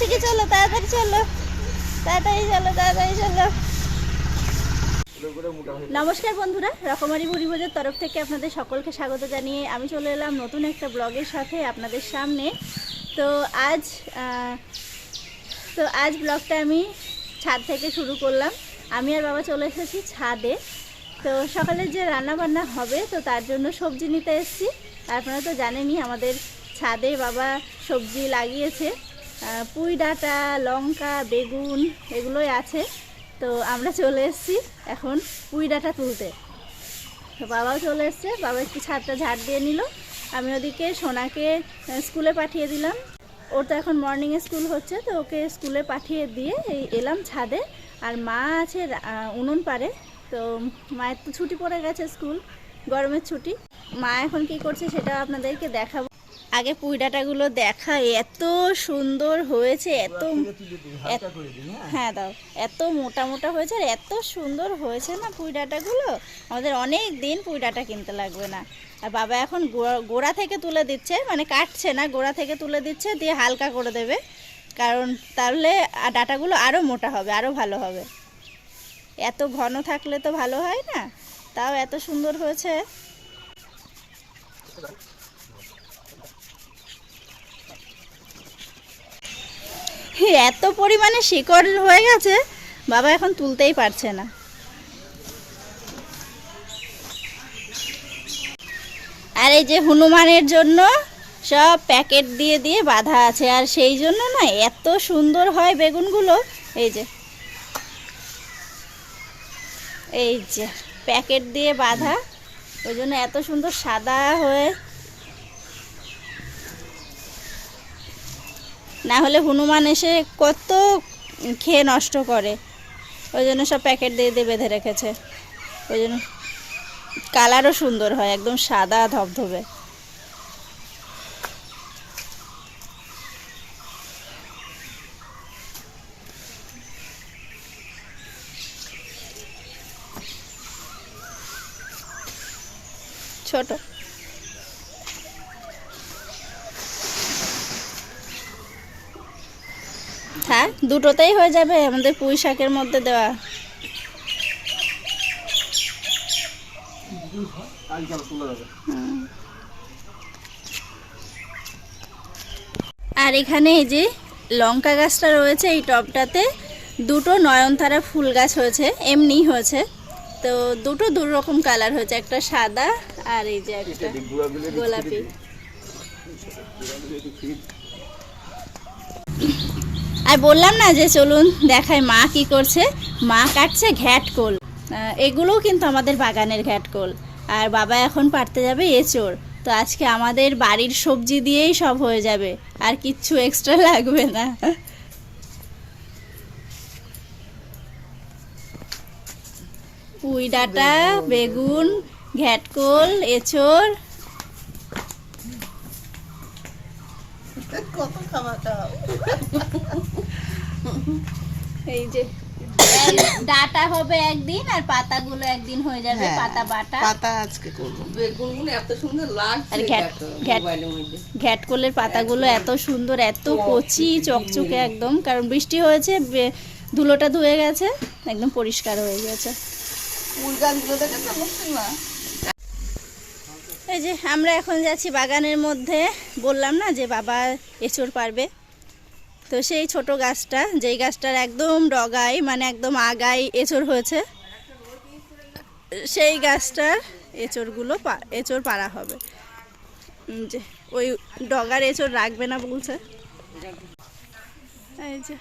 কৌশিকি চলো, তাড়াতাড়ি চলো। তাড়াতাড়ি চলো তাড়াতাড়ি চলো। নমস্কার বন্ধুরা, রকমারি ভুরিভোজের তরফ থেকে আপনাদের সকলকে স্বাগত জানিয়ে আমি চলে এলাম নতুন একটা ব্লগের সাথে আপনাদের সামনে। তো আজ তো আজ ব্লগটা আমি ছাদ থেকে শুরু করলাম। আমি আর বাবা চলে এসেছি ছাদে। তো সকালে যে রান্না বান্না হবে, তো তার জন্য সবজি নিতে এসেছি। আপনারা তো জানেনই আমাদের ছাদে বাবা সবজি লাগিয়েছে। পুঁই ডাঁটা, লঙ্কা, বেগুন এগুলোই আছে। তো আমরা চলে এসেছি এখন পুঁই ডাঁটা তুলতে। তো বাবাও চলে এসছে, বাবা একটু ছাদটা ঝাড় দিয়ে নিল। আমি ওদিকে সোনাকে স্কুলে পাঠিয়ে দিলাম। ওর তো এখন মর্নিংয়ে স্কুল হচ্ছে, তো ওকে স্কুলে পাঠিয়ে দিয়ে এই এলাম ছাদে। আর মা আছে উনুন পারে তো মায়ের তো ছুটি পড়ে গেছে স্কুল গরমের ছুটি। মা এখন কি করছে সেটা আপনাদেরকে দেখাবো। আগে পুঁই ডাঁটাগুলো দেখা এত সুন্দর হয়েছে এত এত- হ্যাঁ? দাও এত মোটা মোটা হয়েছে আর এত সুন্দর হয়েছে না পুঁই ডাঁটাগুলো আমাদের অনেক দিন পুঁই ডাঁটা কিনতে লাগবে না। আর বাবা এখন গোড়া- গোড়া থেকে তুলে দিচ্ছে মানে কাটছে না গোড়া থেকে তুলে দিচ্ছে দিয়ে হালকা করে দেবে। কারণ তাহলে আর ডাঁটাগুলো আরও মোটা হবে আরও ভালো হবে। এত ঘন থাকলে তো ভালো হয় না তাও এত সুন্দর হয়েছে। এত পরিমাণে শিকড় হয়ে গেছে, বাবা এখন তুলতেই পারছে না। আর এই যে হনুমানের জন্য সব প্যাকেট দিয়ে দিয়ে বাঁধা আছে, আর সেই জন্য না এত সুন্দর হয় বেগুনগুলো। এই যে এই যে প্যাকেট দিয়ে বাঁধা, ওই জন্য এত সুন্দর সাদা হয়ে না হলে হনুমান এসে কত খেয়ে নষ্ট করে। ওই জন্য সব প্যাকেট দিয়ে দিয়ে বেঁধে রেখেছে। ওই জন্য কালারও সুন্দর হয়, একদম সাদা ধবধবে। ছোট। হ্যাঁ দুটোতেই হয়ে যাবে আমাদের পুঁই শাকের মধ্যে দেওয়া। আর এখানে এই যে লঙ্কা গাছটা রয়েছে এই টবটাতে দুটো নয়নতারা ফুল গাছ হয়েছে এমনি হয়েছে। তো দুটো দু রকম কালার হয়েছে একটা সাদা আর এই যে একটা গোলাপি। আর বললাম না যে চলুন দেখায় মা কি করছে? মা কাটছে ঘ্যাটকোল এগুলোও কিন্তু আমাদের বাগানের ঘ্যাটকোল আর বাবা এখন পারতে যাবে এঁচোড় তো আজকে আমাদের বাড়ির সবজি দিয়েই সব হয়ে যাবে। আর কিচ্ছু এক্সট্রা লাগবে না। পুঁই ডাঁটা বেগুন ঘ্যাটকোল এঁচোড় এই যে। ডাটা হবে একদিন আর পাতাগুলো একদিন হয়ে যাবে হ্যাঁ, পাতা বাটা। পাতা আজকে করব। বেগুনগুলো এত সুন্দর লাগছে আর ঘ্যাট- ঘ্যাট- ঘ্যাটকোলের পাতাগুলো এত সুন্দর এত কচি চকচকে একদম। কারণ বৃষ্টি হয়েছে বে- ধুলোটা ধুয়ে গেছে একদম পরিষ্কার হয়ে গেছে। ফুল গাছগুলো দেখে তো না এই যে আমরা এখন যাচ্ছি বাগানের মধ্যে। বললাম না যে বাবা এঁচড় পারবে। তো সেই ছোট গাছটা, যেই গাছটার একদম ডগায় মানে একদম আগায় এঁচড় হয়েছে, সেই গাছটার এঁচড়গুলো এঁচড় পাড়া হবে। যে ওই ডগার এঁচড় রাখবে না বলছে। এই যে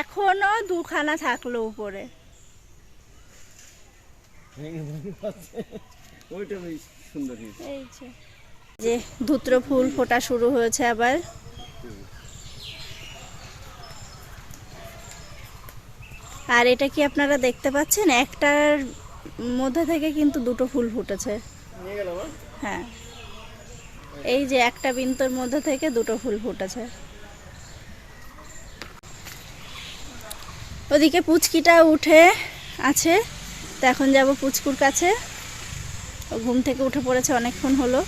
এখনও দুখানা থাকল উপরে। যে ধুত্র ফুল ফোটা শুরু হয়েছে আবার। আর এটা কি আপনারা দেখতে পাচ্ছেন? একটার মধ্যে থেকে কিন্তু দুটো ফুল ফুটেছে। হ্যাঁ। এই যে একটা বিন্তর মধ্যে থেকে দুটো ফুল ফুটেছে। ওদিকে পুচকিটা উঠে আছে। তো এখন যাব পুচকুর কাছে। ও ঘুম থেকে উঠে পড়েছে, অনেকক্ষণ হলো।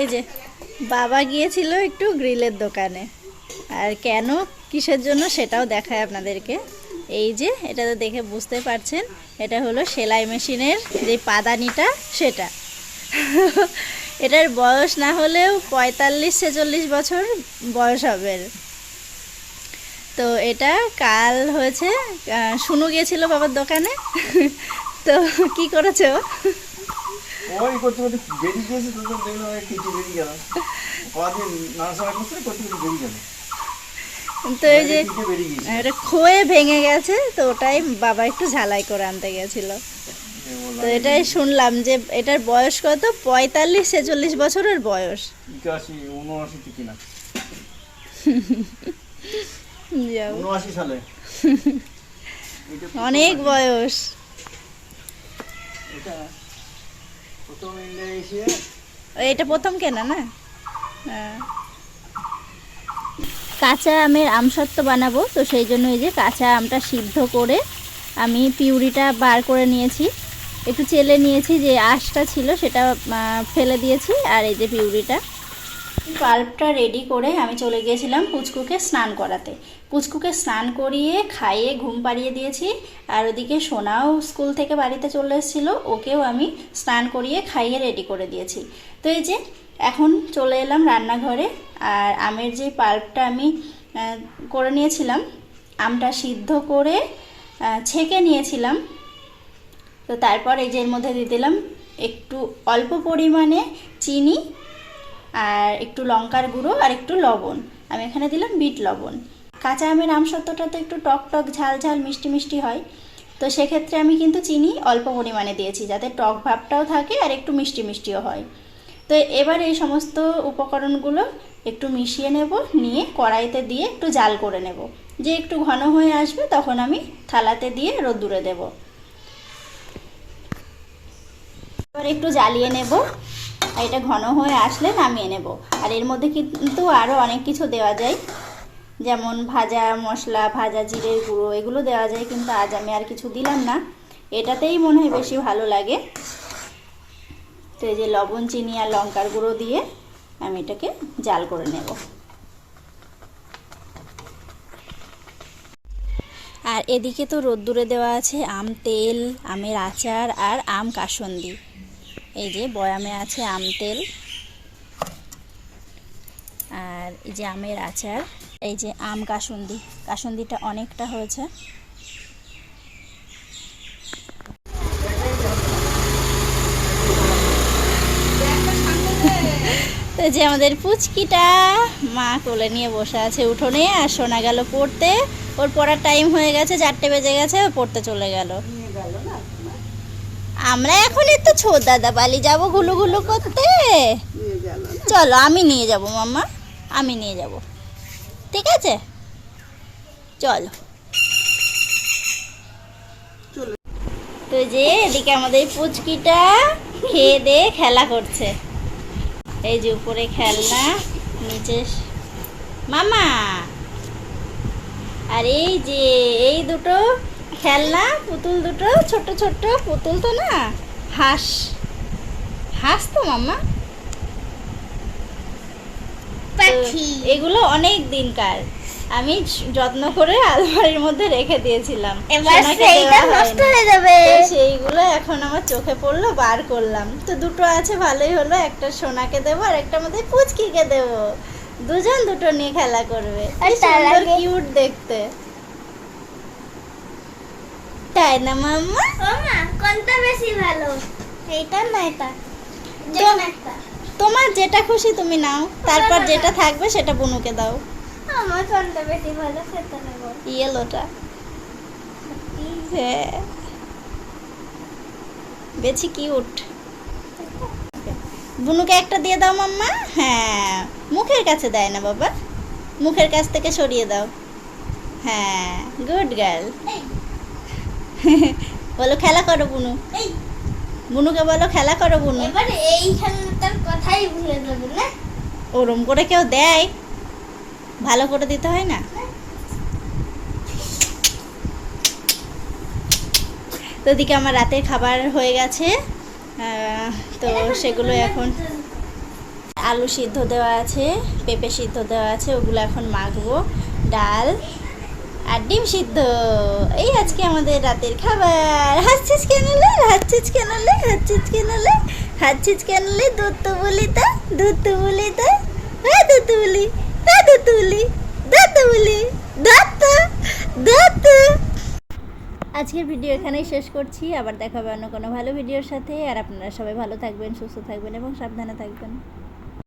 এই যে, বাবা গিয়েছিল একটু গ্রিলের দোকানে। আর কেন, কিসের জন্য সেটাও দেখায় আপনাদেরকে। এই যে, এটা তো দেখে বুঝতে পারছেন, এটা হলো সেলাই মেশিনের যে পাদানিটা, সেটা। এটার বয়স না হলেও পঁয়তাল্লিশ ছেচল্লিশ বছর বয়স হবে। তো এটা কাল হয়েছে শুনু গিয়েছিল বাবার দোকানে। তো কি করেছে? ও ওই করতে করতে বেরিয়ে গিয়েছে তো তো দেখলাম এই কিছু বেরিয়ে গেল। কদিন নাড়াচাড়া করতে করতে করতে বেরিয়ে গেল। তো এই যে এটা খোয়ে ভেঙে গেছে তো ওটাই বাবা একটু ঝালাই করে আনতে গেছিল। তো এটাই শুনলাম যে এটার বয়স কত? পঁয়তাল্লিশ ছেচল্লিশ বছরের বয়স। সালে। অনেক বয়স। এটা প্রথম কেনা না? হ্যাঁ। কাঁচা আমের আমসত্ত্ব বানাবো তো সেই জন্য এই যে কাঁচা আমটা সিদ্ধ করে আমি পিউরিটা বার করে নিয়েছি। একটু চেলে নিয়েছি যে আঁশটা ছিল সেটা ফেলে দিয়েছি, আর এই যে পিউরিটা। পাল্পটা রেডি করে আমি চলে গিয়েছিলাম পুচকুকে স্নান করাতে। পুচকুকে স্নান করিয়ে খাইয়ে ঘুম পাড়িয়ে দিয়েছি, আর ওদিকে সোনাও স্কুল থেকে বাড়িতে চলে এসেছিল, ওকেও আমি স্নান করিয়ে খাইয়ে রেডি করে দিয়েছি। তো এই যে, এখন চলে এলাম রান্নাঘরে, আর আমের যে পাল্পটা আমি করে নিয়েছিলাম, আমটা সিদ্ধ করে ছেঁকে নিয়েছিলাম তো তারপর এই যে এর মধ্যে দিয়ে দিলাম একটু অল্প পরিমাণে চিনি আর একটু লঙ্কার গুঁড়ো আর একটু লবণ। আমি এখানে দিলাম বিট লবণ। কাঁচা আমের আমসত্ত্বটা তো একটু টক টক, ঝাল ঝাল, মিষ্টি মিষ্টি হয়। তো সেক্ষেত্রে আমি কিন্তু চিনি অল্প পরিমাণে দিয়েছি যাতে টক ভাবটাও থাকে আর একটু মিষ্টি মিষ্টিও হয়। তো এবার এই সমস্ত উপকরণগুলো একটু মিশিয়ে নেব, নিয়ে কড়াইতে দিয়ে একটু জাল করে নেব। যে একটু ঘন হয়ে আসবে তখন আমি থালাতে দিয়ে রোদ্দুরে দেব। এবার একটু জ্বালিয়ে নেব। আর এটা ঘন হয়ে আসলে নামিয়ে নেব। আর এর মধ্যে কিন্তু আরও অনেক কিছু দেওয়া যায়। যেমন ভাজা মশলা, ভাজা জিরের গুঁড়ো, এগুলো দেওয়া যায়, কিন্তু আজ আমি আর কিছু দিলাম না। এটাতেই মনে হয় বেশি ভালো লাগে। তো এই যে লবণ, চিনি আর লঙ্কার গুঁড়ো দিয়ে আমি এটাকে জাল করে নেব। আর এদিকে তো রোদ্দুরে দেওয়া আছে আম, তেল, আমের আচার আর আম কাসন্দি। এই যে বয়ামে আছে আম তেল আর এই যে আমের আচার, এই যে আম কাসুন্দি। কাসন্দিটা অনেকটা হয়েছে। তো যে আমাদের পুচকিটা মা কোলে নিয়ে বসে আছে উঠোনে আর শোনা গেল পড়তে। ওর পড়ার টাইম হয়ে গেছে, চারটে বেজে গেছে, ও পড়তে চলে গেল। আমরা এখন একটু ছোট দাদা বালি যাব করতে নিয়ে গেল না চলো, আমি নিয়ে যাব মাম্মা, আমি নিয়ে যাব। ঠিক আছে? চলো। তো যে, এদিকে আমাদের পুচকিটা খেয়ে দিয়ে খেলা করছে। এই যে উপরে খেলনা, নিচে মামা আর এই যে, এই দুটো খেলনা পুতুল দুটো ছোট ছোট পুতুল তো না? হাঁস। হাঁস তো মামা পাখি। এগুলো অনেক দিনকার। আমি যত্ন করে আলমারির মধ্যে রেখে দিয়েছিলাম। নষ্ট হয়ে যাবে। সেইগুলো এখন আমার চোখে পড়ল বার করলাম। তো দুটো আছে ভালোই হলো। একটা সোনাকে দেবো আর একটা আমাদের পুচকিকে দেবো। দুজন দুটো নিয়ে খেলা করবে। কিউট দেখতে। তাই না মাম্মা? মামা কোনটা বেশি ভালো? এইটা না এটা? তোমার যেটা খুশি তুমি নাও তারপর যেটা থাকবে সেটা বুনুকে দাও। আমার কোনটা বেশি ভালো সেটা নেব। ইয়েলোটা। বেশি কিউট। বুনুকে একটা দিয়ে দাও মাম্মা। হ্যাঁ মুখের কাছে দেয় না বাবা। মুখের কাছ থেকে সরিয়ে দাও। হ্যাঁ গুড গার্ল। বলো খেলা করো বুনু। এই। বুনুকে বলো খেলা করো বুনু। এবার এইখানটার কথাই ভুলে যাবে না? ওরম করে কেউ দেয় ভালো করে দিতে হয় না? তো ওদিকে আমার রাতের খাবার হয়ে গেছে। তো সেগুলো এখন আলু সিদ্ধ দেওয়া আছে পেঁপে সিদ্ধ দেওয়া আছে ওগুলো এখন মাখবো ডাল আর ডিম সিদ্ধ। এই আজকে আমাদের রাতের খাবার। হাসছিস কেন লে? হাসছিস কেন লে? হাসছিস কেন লে? হাসছিস কেন লে? দুধ তো বলি তা, দুধ তো বলি তা। হ্যাঁ দুধ তো বলি। হ্যাঁ দুধ তো বলি। দুধ তো বলি। আজকের ভিডিও এখানেই শেষ করছি। আবার দেখা হবে অন্য কোনো ভালো ভিডিওর সাথে। আর আপনারা সবাই ভালো থাকবেন, সুস্থ থাকবেন এবং সাবধানে থাকবেন।